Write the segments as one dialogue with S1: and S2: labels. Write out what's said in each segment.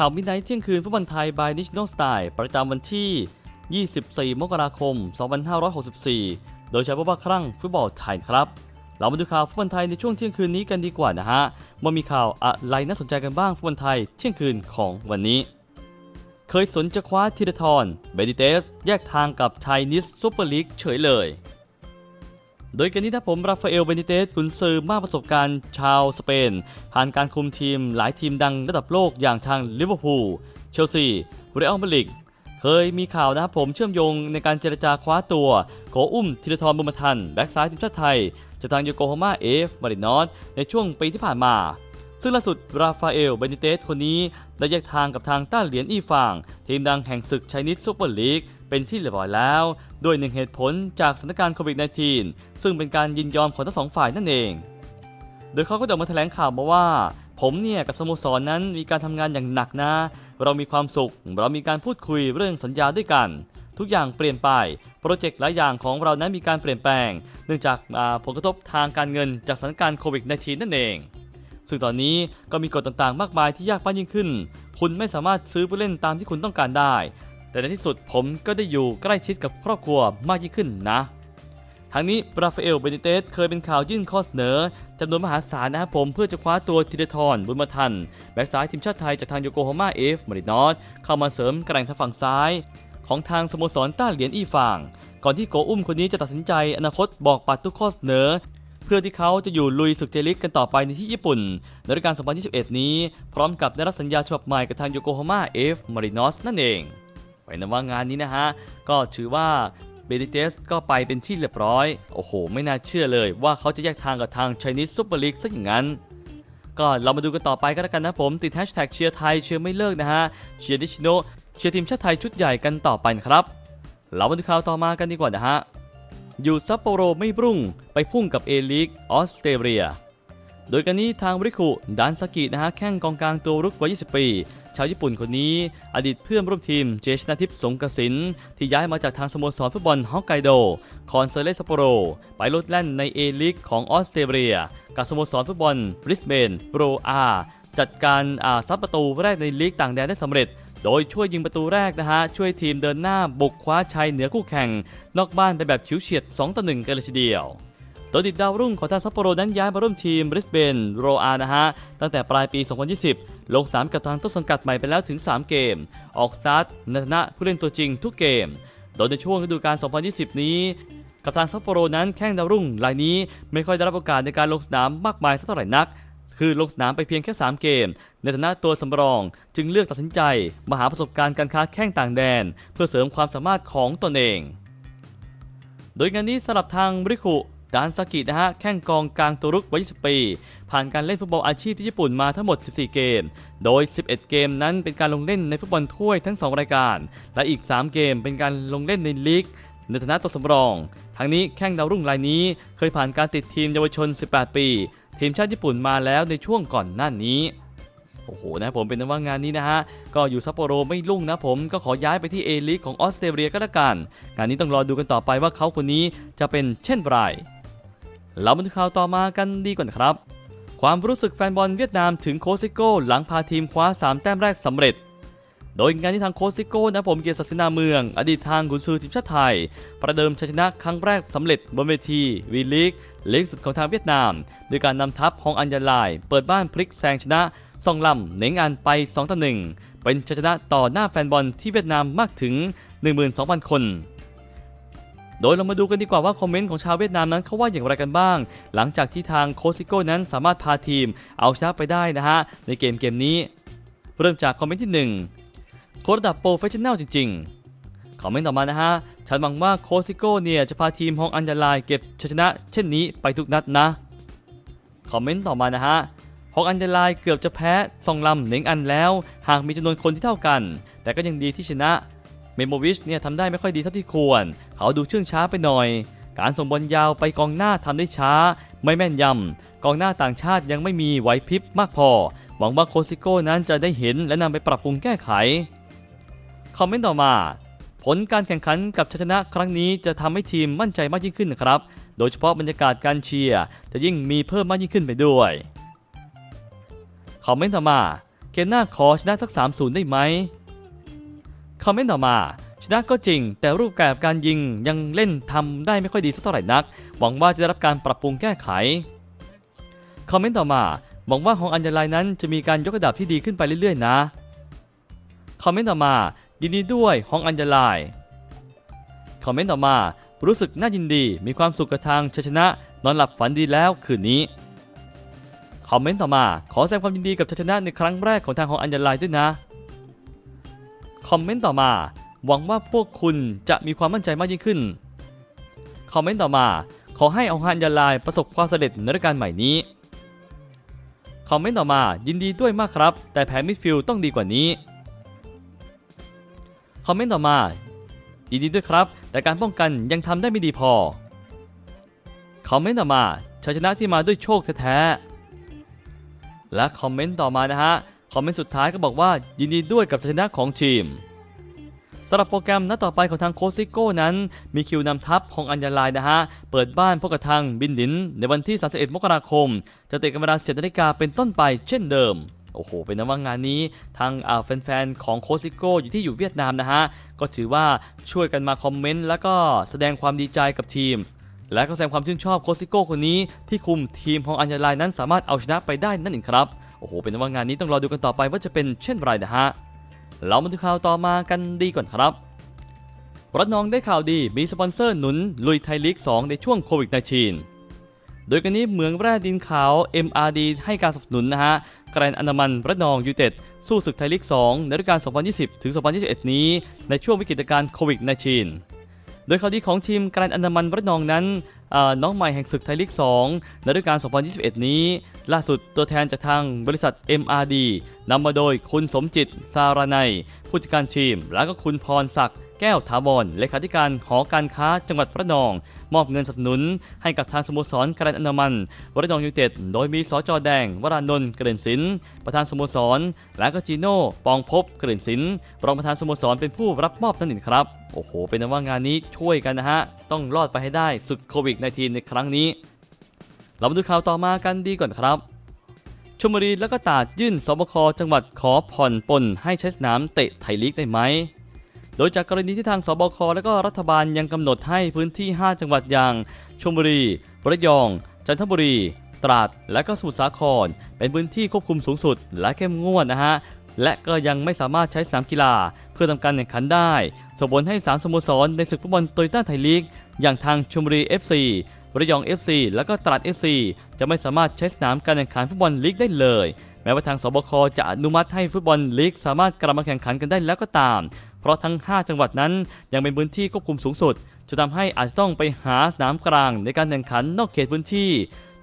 S1: ข่าวมิดไนท์เที่ยงคืนฟุตบอลไทย by National Style ประจำวันที่ 24 มกราคม 2564 โดยใช้พบว่าครั้งฟุตบอลไทยครับ เรามาดูข่าวฟุตบอลไทยในช่วงเที่ยงคืนนี้กันดีกว่านะฮะว่ามีข่าวอะไรน่าสนใจกันบ้างฟุตบอลไทยเที่ยงคืนของวันนี้ เคยสนจะคว้าธีรทรเบดิเตส แยกทางกับไทยนิสซูเปอร์ลีกเฉยเลย โดยกันนี้ถ้าผมราฟาเอลเบนิเตสกุนซือมากประสบการณ์ชาวสเปน ผ่านการคุมทีมหลายทีมดังระดับโลกอย่างทางลิเวอร์พูลเชลซีเรอัลมาดริดเคยมีข่าวนะครับผมเชื่อมโยงในการเจรจาคว้าตัวโกอุ้มธีรทรบุญมาทันแบ็กซ้ายทีมชาติไทยจากทางโยโกฮาม่าเอฟมารินอสในช่วงปีที่ผ่านมา ซึ่งล่าสุดราฟาเอลเบนิเตสคนนี้ได้แยกทางกับทางต้าเหรียญอีฟาง ทีมดังแห่งศึกไชนีสซูเปอร์ลีก เป็นที่เรียบร้อยแล้ว ด้วยหนึ่งเหตุผลจากสถานการณ์โควิด -19 ซึ่งเป็นการยินยอมของทั้งสองฝ่ายนั่นเอง โดยเขาก็ได้ออกมาแถลงข่าวมาว่า ผมเนี่ยกับสโมสรนนั้นมีการทำงานอย่างหนักนะ เรามีความสุข เรามีการพูดคุยเรื่องสัญญาด้วยกัน ทุกอย่างเปลี่ยนไป โปรเจกต์หลายอย่างของเรานั้นมีการเปลี่ยนแปลง เนื่องจากาผลกระทบทางการเงินจากสถานการณ์โควิด -19 นั่นเองซึ่งตอนนี้ก็มีกฎต่างๆ มากมายที่ยากมากยิ่งขึ้น คุณไม่สามารถซื้อผู้เล่นตามที่คุณต้องการได้ แต่ในที่สุดผมก็ได้อยู่ใกล้ชิดกับครอบครัวมากยิ่งขึ้นนะทั้งนี้ราฟาเอลเบนิเตสเคยเป็นข่าวยื่นข้อเสนอจำนวนมหาศาลนะครับผมเพื่อจะคว้าตัวธีรทรบุญมาทัน แบ็กซ้ายทีมชาติไทยจากทางโยโกฮาม่าเอฟมารินอสเข้ามาเสริมกระแงทางฝั่งซ้าย ของทางสโมสรต้าเหรียญอีฟางก่อนที่โกอุ้มคนนี้จะตัดสินใจอนาคตบอกปัดทุกข้อเสนอ เพื่อที่เขาจะอยู่ลุยศึกเจลิกกันต่อไปในที่ญี่ปุ่นในฤดูกาล 2021 นี้ พร้อมกับได้รับสัญญาฉบับใหม่กับทางโยโกฮาม่าเอฟมารินอสนั่นเอง ไว้นะว่างานนี้นะฮะ ก็ถือว่าเบดิเตสก็ไปเป็นที่เรียบร้อย โอ้โห ไม่น่าเชื่อเลยว่าเขาจะแยกทางกับทางไชนิสซูเปอร์ลีกซะอย่างนั้น ก็เรามาดูกันต่อไปก็แล้วกันนะผม ติดแฮชแท็กเชียร์ไทยเชียร์ไม่เลิกนะฮะ เชียร์ดิชิโนเชียร์ทีมชาติไทยชุดใหญ่กันต่อไปครับ เรามาดูข่าวต่อมากันดีกว่านะฮะ อยู่ซัปโปโรไม่รุ่งไปพุ่งกับเอลีกออสเตรเลีย โดยกันนี้ทางบริคุดันสกินะฮะแข้งกองกลางตัวรุกวัย 20 ปี ชาวญี่ปุ่นคนนี้ อดีตเพื่อนร่วมทีมเจชนาทิพย์สงกสิน ที่ย้ายมาจากทางสโมสรฟุตบอลฮอกไกโด คอนเซเลซัปโปโร ไปลดแล่นในเอลีกของออสเตรเลีย กับสโมสรฟุตบอลบริสเบนโรอาจัดการอาซับประตูแรกในลีกต่างแดนได้สำเร็จโดยช่วยยิงประตูแรกนะฮะ ช่วยทีมเดินหน้าบุกคว้าชัยเหนือคู่แข่ง นอกบ้านไปแบบฉิวเฉียด 2 ต่อ 1 กันเลยทีเดียว โดยดิดดาวรุ่งของทางซัปโปโรนั้นย้ายมาร่วมทีมบริสเบนโรอานะฮะ ตั้งแต่ปลายปี 2020 ลง3กับทางต้นสังกัดใหม่ไปแล้วถึง 3 เกม ออกสตาร์ทในฐานะผู้เล่นตัวจริงทุกเกม โดยในช่วงฤดูกาล 2020 นี้ กับทางซัปโปโรนั้นแข้งดาวรุ่งรายนี้ไม่ค่อยได้รับโอกาสในการลงสนามมากมายสักเท่าไหร่นักคือลงสนามไปเพียงแค่ 3 เกม ในฐานะตัวสำรอง จึงเลือกตัดสินใจมาหาประสบการณ์การค้าแข้งต่างแดน เพื่อเสริมความสามารถของตนเอง โดยงานนี้สำหรับทางบริคุ ดานซากินะฮะแข้งกองกลางตัวรุกวัย20 ปี ผ่านการเล่นฟุตบอลอาชีพที่ญี่ปุ่นมาทั้งหมด 14 เกม โดย 11 เกมนั้นเป็นการลงเล่นในฟุตบอลถ้วยทั้ง 2 รายการ และอีก 3 เกมเป็นการลงเล่นในลีกในฐานะตัวสำรอง ทั้งนี้แข้งดาวรุ่งรายนี้เคยผ่านการติดทีมเยาวชน 18 ปี ทีมชาติญี่ปุ่นมาแล้วในช่วงก่อนหน้านี้โอ้โหนะผมเป็นว่างานนี้นะฮะ ก็อยู่ซัปโปโรไม่รุ่งนะผมก็ขอย้ายไปที่เอลิกของออสเตรเลียก็แล้วกัน งานนี้ต้องรอดูกันต่อไปว่าเขาคนนี้จะเป็นเช่นไร เรามาดูข่าวต่อมากันดีกว่านะครับ ความรู้สึกแฟนบอลเวียดนามถึงโคซิโก้หลังพาทีมคว้า 3 แต้มแรกสำเร็จ โดยงานที่ทางโคซิโก้นะผมเกียรติศักดิ์นาเมือง อดีตทางกุนซือทีมชาติไทย ประเดิมชัยชนะครั้งแรกสำเร็จบนเวทีวีลีกเล็กสุดของทางเวียดนาม โดยการนำทัพฮองอัญญาลาย เปิดบ้านพลิกแซงชนะซองลำเหน่งอันไป2ต่อ1เป็นชัยชนะต่อหน้าแฟนบอลที่เวียดนามมากถึง 12,000 คน โดยเรามาดูกันดีกว่าว่าคอมเมนต์ของชาวเวียดนามนั้นเขาว่าอย่างไรกันบ้าง หลังจากที่ทางโคซิโก้นั้นสามารถพาทีมเอาชนะไปได้นะฮะในเกมเกมนี้ เริ่มจากคอมเมนต์ที่ 1 โค้ชระดับโปรเฟชชั่นแนลจริง ๆ คอมเมนต์ต่อมานะฮะ ฉันหวังว่าโคซิโก้เนี่ยจะพาทีมฮองอัญญาลายเก็บชัยชนะ เช่นนี้ไปทุกนัดนะ คอมเมนต์ต่อมานะฮะฮองอัญญาลายเกือบจะแพ้ซองลำเหน่งอันแล้ว หากมีจำนวนคนที่เท่ากัน แต่ก็ยังดีที่ชนะ เมโมวิชเนี่ยทำได้ไม่ค่อยดีเท่าที่ควร เขาดูเชื่องช้าไปหน่อย การส่งบอลยาวไปกองหน้าทำได้ช้า ไม่แม่นยำกองหน้าต่างชาติยังไม่มีไหวพริบมากพอ หวังว่าโคซิโก้นั้นจะได้เห็นและนำไปปรับปรุงแก้ไข คอมเมนต์ต่อมา ผลการแข่งขันกับชัยชนะครั้งนี้จะทำให้ทีมมั่นใจมากยิ่งขึ้นนะครับ โดยเฉพาะบรรยากาศการเชียร์จะยิ่งมีเพิ่มมากยิ่งขึ้นไปด้วย คอมเมนต์ต่อมาเเกมหน้าขอชนะสัก 3-0 ได้ไหม คอมเมนต์ต่อมาชนะก็จริง แต่รูปแบบการยิงยังเล่นทำได้ไม่ค่อยดีสักเท่าไหร่นัก หวังว่าจะได้รับการปรับปรุงแก้ไข คอมเมนต์ต่อมาหวังว่าของอัญญาลายนั้นจะมีการยกระดับที่ดีขึ้นไปเรื่อยๆ นะ คอมเมนต์ต่อมา ยินดีด้วยฮองอัญญาลาย คอมเมนต์ต่อมา รู้สึกน่ายินดี มีความสุขกับทางชัยชนะ นอนหลับฝันดีแล้วคืนนี้ คอมเมนต์ต่อมา ขอแสดงความยินดีกับชัยชนะในครั้งแรกของทางฮองอัญญาลายด้วยนะ คอมเมนต์ต่อมา หวังว่าพวกคุณจะมีความมั่นใจมากยิ่งขึ้น คอมเมนต์ต่อมา ขอให้องฮันยาลายประสบความสำเร็จในฤดูกาลใหม่นี้ คอมเมนต์ต่อมายินดีด้วยมากครับ แต่แผนมิดฟิลด์ต้องดีกว่านี้ คอมเมนต์ต่อมายินดีด้วยครับ แต่การป้องกันยังทำได้ไม่ดีพอ คอมเมนต์ต่อมาชัยชนะที่มาด้วยโชคแท้ๆและคอมเมนต์ต่อมานะฮะ อมเมนต์สุดท้ายก็บอกว่ายินดีด้วยกับชัยชนะของทีมสำหรับโปรแกรมนัดต่อไปของทางโคซิโก้นั้น มีคิวนำทัพของอัญญาลายนะฮะ เปิดบ้านพบกับทางบินดิน ในวันที่ 31 มกราคม จะเตะกันเวลา7นาฬิกาเป็นต้นไปเช่นเดิม โอ้โห เป็นนะว่างานนี้ ทางแฟนๆ ของโคซิโก้อยู่ที่อยู่เวียดนามนะฮะ ก็ถือว่าช่วยกันมาคอมเมนต์แล้วก็แสดงความดีใจกับทีม และก็แสดงความชื่นชอบโคซิโก้คนนี้ที่คุมทีมของอัญญาลายนั้นสามารถเอาชนะไปได้นั่นเองครับ โอ้โห เป็นว่างานนี้ต้องรอดูกันต่อไปว่าจะเป็นเช่นไรนะฮะ เรามาดูข่าวต่อมากันดีก่อนครับระนองได้ข่าวดีมีสปอนเซอร์หนุนลุยไทยลีก 2 ในช่วงโควิด -19 โดยกันนี้เหมืองแร่ดินขาว MRD ให้การสนับสนุนนะฮะแกรนอนามันระนองยูเต็ดสู้ศึกไทยลีก 2 ในฤดูกาล 2020 ถึง 2021 นี้ ในช่วงวิกฤตการณ์โควิด -19 โดยข่าวดีของทีมแกรนอนามันระนองนั้น น้องใหม่แห่งศึกไทยลีก 2 ในฤดูกาล 2021 นี้ ล่าสุดตัวแทนจากทางบริษัท MRD นำมาโดยคุณสมจิตสารนัยผู้จัดการทีม และก็คุณพรศักดิ์ แก้วถาวรเลขาธิการหอการค้าจังหวัดระนอง มอบเงินสนับสนุนให้กับทางสโมสรการะอนามันระนองยูเต็ด โดยมีสจแดง วรานนท์เกรินศิลป์ประธานสโมสร และก็จีโน่ปองภพเกรินศิลป์รองประธานสโมสรเป็นผู้รับมอบนั่นเองครับโอ้โห เป็นว่างานนี้ช่วยกันนะฮะ ต้องรอดไปให้ได้สุดโควิด -19 ในครั้งนี้ เรามาดูข่าวต่อมากันดีก่อนครับชลบุรีและก็ตาดยื่นสบคจังหวัดขอผ่อนปลนให้ใช้สนามเตะไทยลีกได้ไหม โดยจากกรณีที่ทางสบคและก็รัฐบาลยังกำหนดให้พื้นที่ 5 จังหวัดอย่างชลบุรี ระยอง จันทบุรี ตราด และก็สมุทรสาคร เป็นพื้นที่ควบคุมสูงสุด และเข้มงวดนะฮะและก็ยังไม่สามารถใช้สนามกีฬา เพื่อทำการแข่งขันได้ส่งผลให้สามสโมสรในศึกฟุตบอลโตโยต้าไทยลีก อย่างทางชลบุรี FC ระยอง FC และก็ตราด FC จะไม่สามารถใช้สนามการแข่งขันฟุตบอลลีกได้เลย แม้ว่าทางสบคจะอนุมัติให้ฟุตบอลลีกสามารถกลับมาแข่งขันกันได้แล้วก็ตาม ราะทั้ง 5 จังหวัดนั้นยังเป็นพื้นที่ควบคุมสูงสุดจะทำให้อาจจะต้องไปหาสนามกลางในการแข่งขันนอกเขตพื้นที่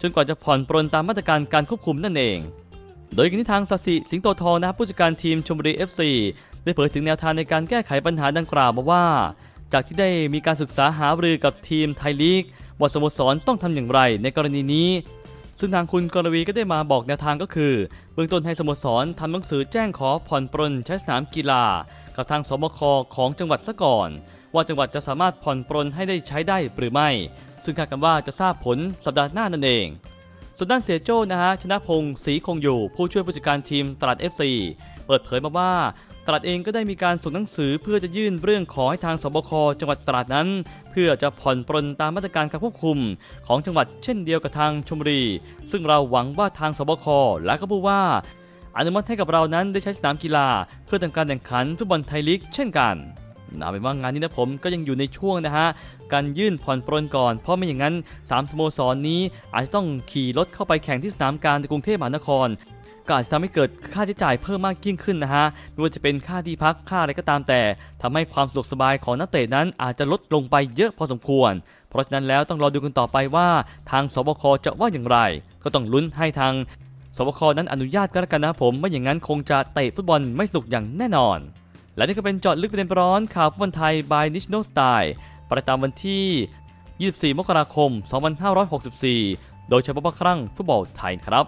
S1: จนกว่าจะผ่อนปรนตามมาตรการการควบคุมนั่นเอง โดยกันที่ทางสสิสิงโตทองนะครับผู้จัดการทีมชมบุรี FC ได้เผยถึงแนวทางในการแก้ไขปัญหาดังกล่าวมาว่า จากที่ได้มีการศึกษาหารือกับทีมไทยลีกว่าสโมสรต้องทำอย่างไรในกรณีนี้ ซึ่งทางคุณกรวีก็ได้มาบอกแนวทางก็คือ เบื้องต้นให้สโมสรทำหนังสือแจ้งขอผ่อนปรนใช้สนามกีฬา กับทางสบคของจังหวัดซะก่อน ว่าจังหวัดจะสามารถผ่อนปรนให้ได้ใช้ได้หรือไม่ ซึ่งคาดกันว่าจะทราบผลสัปดาห์หน้านั่นเองส่วนด้านเสียโจ้นะฮะชนะพงศ์ศรีคงอยู่ ผู้ช่วยผู้จัดการทีมตราด FC เปิดเผยมาว่า ตราดเองก็ได้มีการส่งหนังสือเพื่อจะยื่นเรื่องขอให้ทางสบคจังหวัดตราดนั้น เพื่อจะผ่อนปรนตามมาตรการการควบคุม ของจังหวัดเช่นเดียวกับทางชลบุรี ซึ่งเราหวังว่าทางสบคและก็ผู้ว่า อนุมัติให้กับเรานั้นได้ใช้สนามกีฬา เพื่อทำการแข่งขันฟุตบอลไทยลีกเช่นกันเอาเป็นว่างานนี้นะผมก็ยังอยู่ในช่วงนะฮะ การยื่นผ่อนปรนก่อน เพราะไม่อย่างนั้น 3 สโมสรนนี้อาจจะต้องขี่รถเข้าไปแข่งที่สนามกางในกรุงเทพมหานคร ก็อาจจะทำให้เกิดค่าใช้จ่ายเพิ่มมากยิ่งขึ้นนะฮะไม่ว่าจะเป็นค่าที่พักค่าอะไรก็ตามแต่ทำให้ความสะดวกสบายของนักเตะนั้นอาจจะลดลงไปเยอะพอสมควร เพราะฉะนั้นแล้วต้องรอดูกันต่อไปว่า ทางสบคจะว่าอย่างไร ก็ต้องลุ้นให้ทางสบคนั้นอนุญาตก็แล้วกันนะผมไม่อย่างนั้นคงจะเตะฟุตบอลไม่สุกอย่างแน่นอน และนี่ก็เป็นเจาะลึกประเด็นร้อนข่าวฟุตบอลไทย by National Style ประจำวันที่ 24 มกราคม 2564 โดยเฉพาะครั้งฟุตบอลไทยครับ